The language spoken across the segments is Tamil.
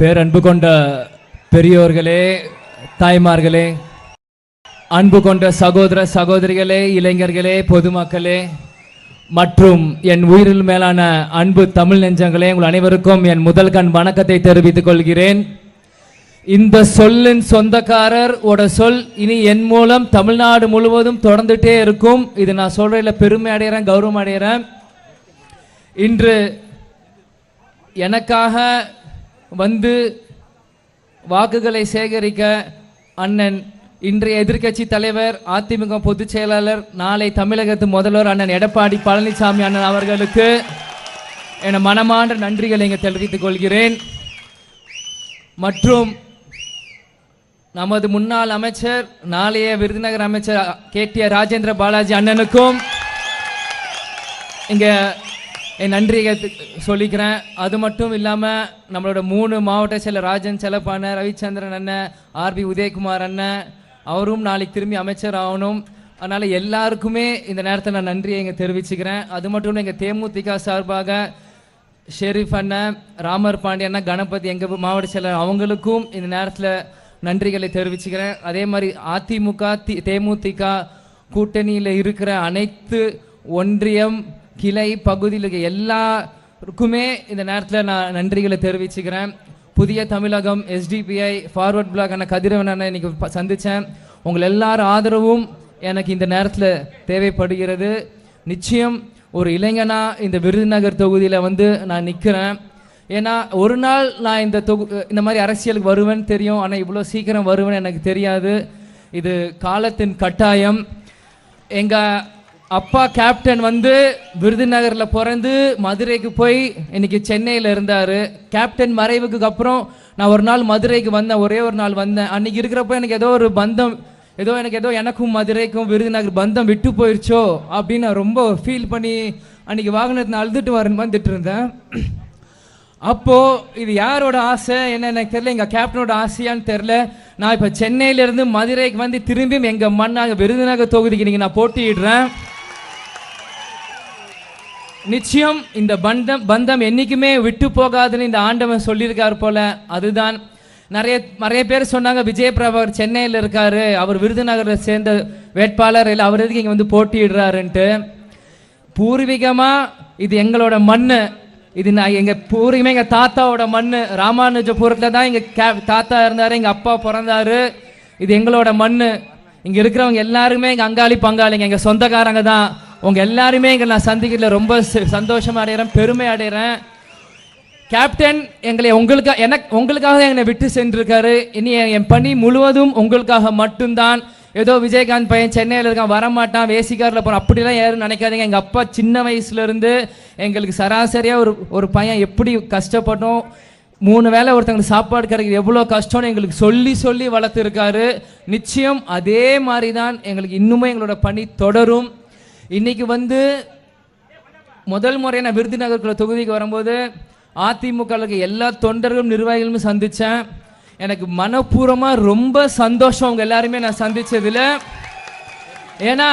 பேரன்பு கொண்ட பெரியோர்களே தாய்மார்களே அன்பு கொண்ட சகோதர சகோதரிகளே இளைஞர்களே பொதுமக்களே மற்றும் என் உயிரில் மேலான அன்பு தமிழ் நெஞ்சங்களே உங்கள் அனைவருக்கும் என் முதல் கண் வணக்கத்தை தெரிவித்துக் கொள்கிறேன். இந்த சொல்லின் சொந்தக்காரர் ஓட சொல் இனி என் மூலம் தமிழ்நாடு முழுவதும் தொடர்ந்துட்டே இருக்கும். இது நான் சொல்கிறதில் பெருமை அடைகிறேன் கௌரவம் அடைகிறேன் இன்று எனக்காக வந்து வாக்குகளை சேகரிக்க அண்ணன் இன்றைய எதிர்க்கட்சி தலைவர் அதிமுக பொதுச் செயலாளர் நாளை தமிழகத்து முதல்வர் அண்ணன் எடப்பாடி பழனிசாமி அண்ணன் அவர்களுக்கு என மனமான்ற நன்றிகளை இங்கே தெரிவித்துக் கொள்கிறேன். மற்றும் நமது முன்னாள் அமைச்சர் நாளைய விருதுநகர் அமைச்சர் கேடிஆர் ராஜேந்திர பாலாஜி அண்ணனுக்கும் இங்கே என் நன்றியை சொல்லிக்கிறேன். அது மட்டும் இல்லாமல் நம்மளோட மூணு மாவட்ட செயலர் ராஜன் செலப்பான ரவிச்சந்திரன் அண்ணன் ஆர்பி உதயகுமார் அண்ணன் அவரும் நாளைக்கு திரும்பி அமைச்சர் ஆகணும். அதனால் எல்லாருக்குமே இந்த நேரத்தில் நான் நன்றியை இங்கே தெரிவிச்சுக்கிறேன். அது மட்டும் இல்லை எங்கள் தேமுதிக சார்பாக ஷெரீஃப் அண்ணன் ராமர் பாண்டியண்ண அண்ணன் கணபதி எங்கள் மாவட்ட செயலர் அவங்களுக்கும் இந்த நேரத்தில் நன்றிகளை தெரிவிச்சுக்கிறேன். அதே மாதிரி அதிமுக தி தேமுதிக கூட்டணியில் இருக்கிற அனைத்து ஒன்றியம் கிளை பகுதியில் இருக்க எல்லாருக்குமே இந்த நேரத்தில் நான் நன்றிகளை தெரிவிச்சுக்கிறேன். புதிய தமிழகம் எஸ்டிபிஐ ஃபார்வர்ட் பிளாக் அண்ணன் கதிரவன் அண்ணன் இன்னைக்கு சந்தித்தேன் உங்கள் எல்லார் ஆதரவும் எனக்கு இந்த நேரத்தில் தேவைப்படுகிறது. நிச்சயம் ஒரு இளைஞனா இந்த விருதுநகர் தொகுதியில் வந்து நான் நிற்கிறேன் ஏன்னா ஒரு நாள் நான் இந்த தொகு இந்த மாதிரி அரசியலுக்கு வருவேன்னு தெரியும். ஆனால் இவ்வளோ சீக்கிரம் வருவேன்னு எனக்கு தெரியாது. இது காலத்தின் கட்டாயம். எங்கள் அப்பா கேப்டன் வந்து விருதுநகரில் பிறந்து மதுரைக்கு போய் இன்னைக்கு சென்னையில் இருந்தார். கேப்டன் மறைவுக்கு அப்புறம் நான் ஒரு நாள் மதுரைக்கு வந்தேன் ஒரே ஒரு நாள் வந்தேன். அன்னைக்கு இருக்கிறப்ப எனக்கு ஏதோ ஒரு பந்தம் ஏதோ எனக்கு ஏதோ எனக்கும் மதுரைக்கும் விருதுநகர் பந்தம் விட்டு போயிருச்சோ அப்படின்னு நான் ரொம்ப ஃபீல் பண்ணி அன்னைக்கு வாகனத்தை நான் அழுதுட்டு வரேன் வந்துட்டு இருந்தேன். அப்போ இது யாரோட ஆசை என்ன எனக்கு தெரியல எங்க கேப்டனோட ஆசையான்னு தெரியல. நான் இப்ப சென்னையில இருந்து மதுரைக்கு வந்து திரும்பியும் எங்க மண்ணாக விருதுநகர் தொகுதிக்கு நீங்க நான் போட்டியிடுறேன். நிச்சயம் இந்த பந்தம் பந்தம் என்றைக்குமே விட்டு போகாதுன்னு இந்த ஆண்டவன் சொல்லியிருக்கார் போல. அதுதான் நிறைய நிறைய பேர் சொன்னாங்க விஜய் பிரபாகர் சென்னையில் இருக்காரு அவர் விருதுநகரை சேர்ந்த வேட்பாளர் இல்லை அவர் எதுக்கு இங்கே வந்து போட்டியிடுறாருன்ட்டு. பூர்வீகமாக இது எங்களோட மண் இது நான் எங்கள் பூர்வீகமாக எங்கள் தாத்தாவோட மண் ராமானுஜபுரத்தில் தான் எங்கள் கே- தாத்தா இருந்தார் எங்கள் அப்பா பிறந்தாரு. இது எங்களோட மண் இங்கே இருக்கிறவங்க எல்லாருமே எங்கள் அங்காளி பங்காளிங்க எங்கள் சொந்தக்காரங்க தான். உங்கள் எல்லாருமே எங்களை நான் சந்திக்கிறதுல ரொம்ப சந்தோஷமாக அடைகிறேன் பெருமை அடைகிறேன் கேப்டன் எங்களை உங்களுக்காக எனக்கு உங்களுக்காக என்னை விட்டு சென்றிருக்காரு. இனி என் பணி முழுவதும் உங்களுக்காக மட்டும்தான். ஏதோ விஜயகாந்த் பையன் சென்னையில் இருக்கான் வரமாட்டான் வேசிக்காரில் போகிறான் அப்படிலாம் யாரும் நினைக்காதீங்க. எங்கள் அப்பா சின்ன வயசுலேருந்து எங்களுக்கு சராசரியாக ஒரு ஒரு பையன் எப்படி கஷ்டப்பட்டோம் மூணு வேளை ஒருத்தங்களுக்கு சாப்பாடு கிடைக்கிறது எவ்வளோ கஷ்டம்னு எங்களுக்கு சொல்லி சொல்லி வளர்த்துருக்காரு. நிச்சயம் அதே மாதிரி தான் எங்களுக்கு இன்னுமே எங்களோட பணி தொடரும். இன்னைக்கு வந்து முதல் முறை நான் விருதுநகர் தொகுதிக்கு வரும்போது அதிமுகவுக்கு எல்லா தொண்டர்களும் நிர்வாகிகளும் சந்தித்தேன் எனக்கு மனப்பூர்வமாக ரொம்ப சந்தோஷம் அவங்க எல்லாருமே நான் சந்தித்ததில் ஏன்னா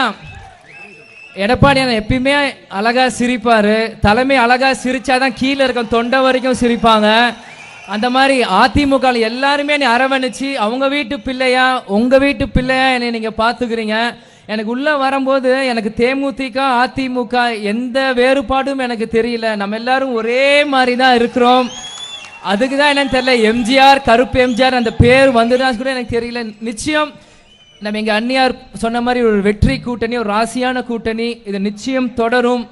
எடப்பாடி அண்ணன் எப்பயுமே அழகாக சிரிப்பார். தலைமை அழகா சிரிச்சாதான் கீழே இருக்க தொண்டை வரைக்கும் சிரிப்பாங்க. அந்த மாதிரி அதிமுக எல்லாருமே என்னை அரவணைச்சு அவங்க வீட்டு பிள்ளையா உங்கள் வீட்டு பிள்ளையா என்னை நீங்கள் பார்த்துக்கிறீங்க எனக்கு உள்ள வரும்போது எனக்கு தேமுதிக அதிமுக எந்த வேறுபாடும் எனக்கு தெரியல. நம்ம எல்லாரும் ஒரே மாதிரி தான் இருக்கிறோம். அதுக்கு தான் என்னன்னு தெரியல. எம்ஜிஆர் கருப்பு எம்ஜிஆர் அந்த பேர் வந்துதான் கூட எனக்கு தெரியல. நிச்சயம் நம்ம எங்கள் அந்நியார் சொன்ன மாதிரி ஒரு வெற்றி கூட்டணி ஒரு ராசியான கூட்டணி இது நிச்சயம் தொடரும்.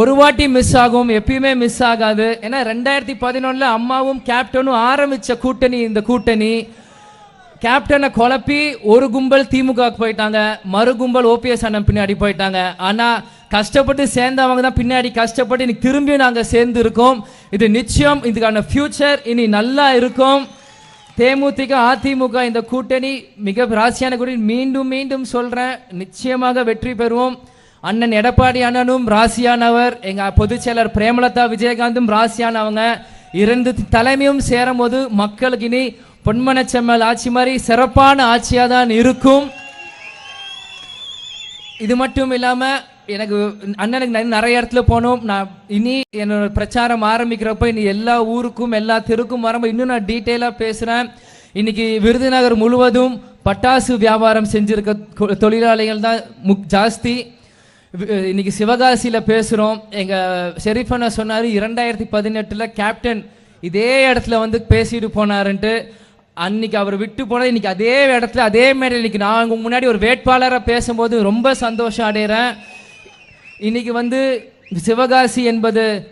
ஒரு வாட்டி மிஸ் ஆகும். எப்பயுமே மிஸ் ஆகாது. ஏன்னா ரெண்டாயிரத்தி பதினொன்றில் அம்மாவும் கேப்டனும் ஆரம்பித்த கூட்டணி இந்த கூட்டணி. கேப்டனை குழப்பி ஒரு கும்பல் திமுக போயிட்டாங்க. மறு கும்பல் ஓபிஎஸ் அண்ணன் பின்னாடி போயிட்டாங்க. ஆனா கஷ்டப்பட்டு சேர்ந்தவங்க தான் பின்னாடி கஷ்டப்பட்டு இன்னைக்கு திரும்பி நாங்கள் சேர்ந்து இருக்கோம். இது நிச்சயம் இதுக்கான ஃபியூச்சர் இனி நல்லா இருக்கும். தேமுதிக அதிமுக இந்த கூட்டணி மிக ராசியான கூட்டணி. மீண்டும் மீண்டும் சொல்றேன் நிச்சயமாக வெற்றி பெறுவோம். அண்ணன் எடப்பாடி அண்ணனும் ராசியானவர். எங்க பொதுச் செயலர் பிரேமலதா விஜயகாந்தும் ராசியானவங்க. இரண்டு தலைமையும் சேரும்போது மக்களுக்கு இனி பொன்மனச்செம்மல் ஆட்சி மாதிரி சிறப்பான ஆட்சியாக தான் இருக்கும். இது மட்டும் இல்லாமல் எனக்கு அண்ணனுக்கு நிறைய இடத்துல போனோம். நான் இனி என்னோட பிரச்சாரம் ஆரம்பிக்கிறப்ப இனி எல்லா ஊருக்கும் எல்லா தெருக்கும் வரும்போது இன்னும் நான் டீட்டெயிலாக பேசுகிறேன் இன்னைக்கு விருதுநகர் முழுவதும் பட்டாசு வியாபாரம் செஞ்சுருக்க தொழிலாளிகள் தான் முக் ஜாஸ்தி. இன்னைக்கு சிவகாசியில் பேசுகிறோம் எங்கள் ஷெரீஃபண்ணா சொன்னார் இரண்டாயிரத்தி பதினெட்டில் கேப்டன் இதே இடத்துல வந்து பேசிட்டு போனாருன்ட்டு. அன்னைக்கு அவர் விட்டு போனது இன்னைக்கு அதே இடத்துல அதே மாதிரி இன்னைக்கு நான் உங்கள் முன்னாடி ஒரு வேட்பாளராக பேசும்போது ரொம்ப சந்தோஷம் அடைகிறேன் இன்னைக்கு வந்து சிவகாசி என்பது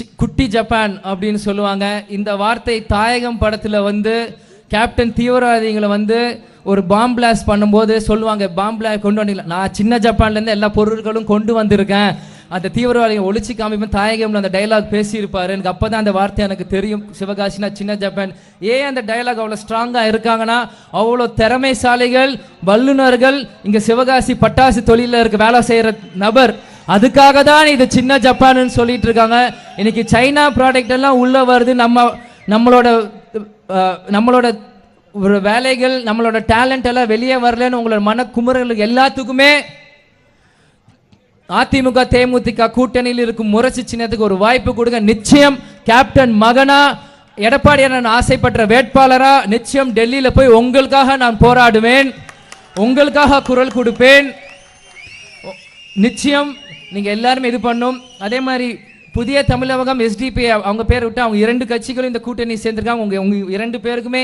சி- குட்டி ஜப்பான் அப்படின்னு சொல்லுவாங்க. இந்த வார்த்தை தாயகம் படத்தில் வந்து கேப்டன் தீவிரவாதிகளை வந்து ஒரு பாம் பிளாஸ்ட் பண்ணும்போது சொல்லுவாங்க பாம் பிளாஸ்ட் கொண்டு வந்தீங்களா? நான் சின்ன ஜப்பான்லேருந்து எல்லா பொருட்களும் கொண்டு வந்திருக்கேன். அந்த தீவிரவாதிகளை ஒழிச்சு காமிப்பேன். தாயகம்ல அந்த டைலாக் பேசியிருப்பாரு. எனக்கு அப்போ தான் அந்த வார்த்தை எனக்கு தெரியும். சிவகாசினா சின்ன ஜப்பான். ஏன் அந்த டைலாக் அவ்வளோ ஸ்ட்ராங்காக இருக்காங்கன்னா அவ்வளோ திறமைசாலிகள் வல்லுநர்கள் இங்கே சிவகாசி பட்டாசு தொழிலில் இருக்க வேலை செய்கிற நபர். அதுக்காக தான் இது சின்ன ஜப்பான்னு சொல்லிட்டு இருக்காங்க. இன்னைக்கு சைனா ப்ராடக்ட் எல்லாம் உள்ள வருது. நம்ம நம்மளோட நம்மளோட ஒரு வேலைகள் நம்மளோட டேலண்ட் எல்லாம் வெளியே வரலன்னு உங்களோட மன குமுறல்களுக்கு எல்லாத்துக்குமே அதிமுக தேமுதிக கூட்டணியில் இருக்கும் முரசு சின்னத்துக்கு ஒரு வாய்ப்பு கொடுங்க. நிச்சயம் கேப்டன் மகனா எடப்பாடி அண்ணன் ஆசைப்பட்ட வேட்பாளரா நிச்சயம் டெல்லியில போய் உங்களுக்காக நான் போராடுவேன். உங்களுக்காக குரல் கொடுப்பேன். நிச்சயம் நீங்க எல்லாருமே இது பண்ணும். அதே மாதிரி புதிய தமிழகம் எஸ்டிபி அவங்க பேர் விட்டு அவங்க இரண்டு கட்சிகளும் இந்த கூட்டணி சேர்ந்திருக்காங்க. உங்க உங்க இரண்டு பேருக்குமே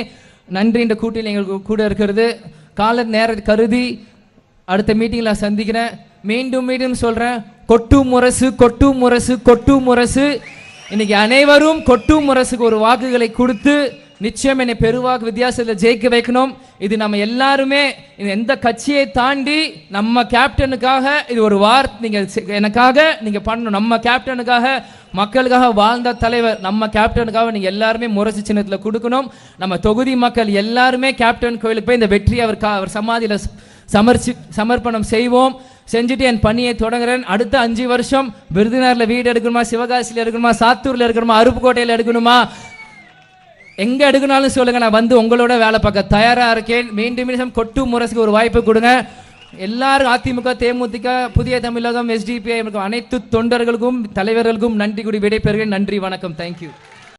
நன்றி. இந்த கூட்டணி எங்களுக்கு கூட இருக்கிறது. கால நேர கருதி அடுத்த மீட்டிங்கில் நான் சந்திக்கிறேன். மீண்டும் மீண்டும் சொல்றேன் கொட்டு முரசு கொட்டு முரசு கொட்டு முரசு. இன்னைக்கு அனைவரும் கொட்டு முரசுக்கு ஒரு வாக்குகளை கொடுத்து நிச்சயம் என்னை பெருவாக்கு வித்தியாசத்தில் ஜெயிக்க வைக்கணும். இது நம்ம எல்லாருமே எந்த கட்சியை தாண்டி நம்ம கேப்டனுக்காக இது ஒரு வார் நீங்கள் எனக்காக நீங்கள் பண்ணணும். நம்ம கேப்டனுக்காக மக்களுக்காக வாழ்ந்த தலைவர் நம்ம கேப்டனுக்காக நீங்கள் எல்லாருமே முரசு சின்னத்தில் கொடுக்கணும். நம்ம தொகுதி மக்கள் எல்லாருமே கேப்டன் கோயிலுக்கு போய் இந்த வெற்றி அவர் கா- அவர் சமாதியில் சமர்ச்சி சமர்ப்பணம் செய்வோம். செஞ்சுட்டு என் பணியை தொடங்குறேன். அடுத்த அஞ்சு வருஷம் விருதுநகர்ல வீடு எடுக்கணுமா சிவகாசியில் எடுக்கணுமா சாத்தூர்ல எடுக்கணுமா அருப்புக்கோட்டையில் எடுக்கணுமா? எங்க எடுக்கணாலும் சொல்லுங்க நான் வந்து உங்களோட வேலை பார்க்க தயாரா இருக்கேன். மீண்டும் மீண்டும் கொட்டு முரசுக்கு ஒரு வாய்ப்பு கொடுங்க. எல்லாரும் அதிமுக தேமுதிக புதிய தமிழகம் எஸ்டிபிஐ அனைத்து தொண்டர்களுக்கும் தலைவர்களுக்கும் நன்றி கூடி விடைபெறுகிறேன். நன்றி வணக்கம். தேங்க்யூ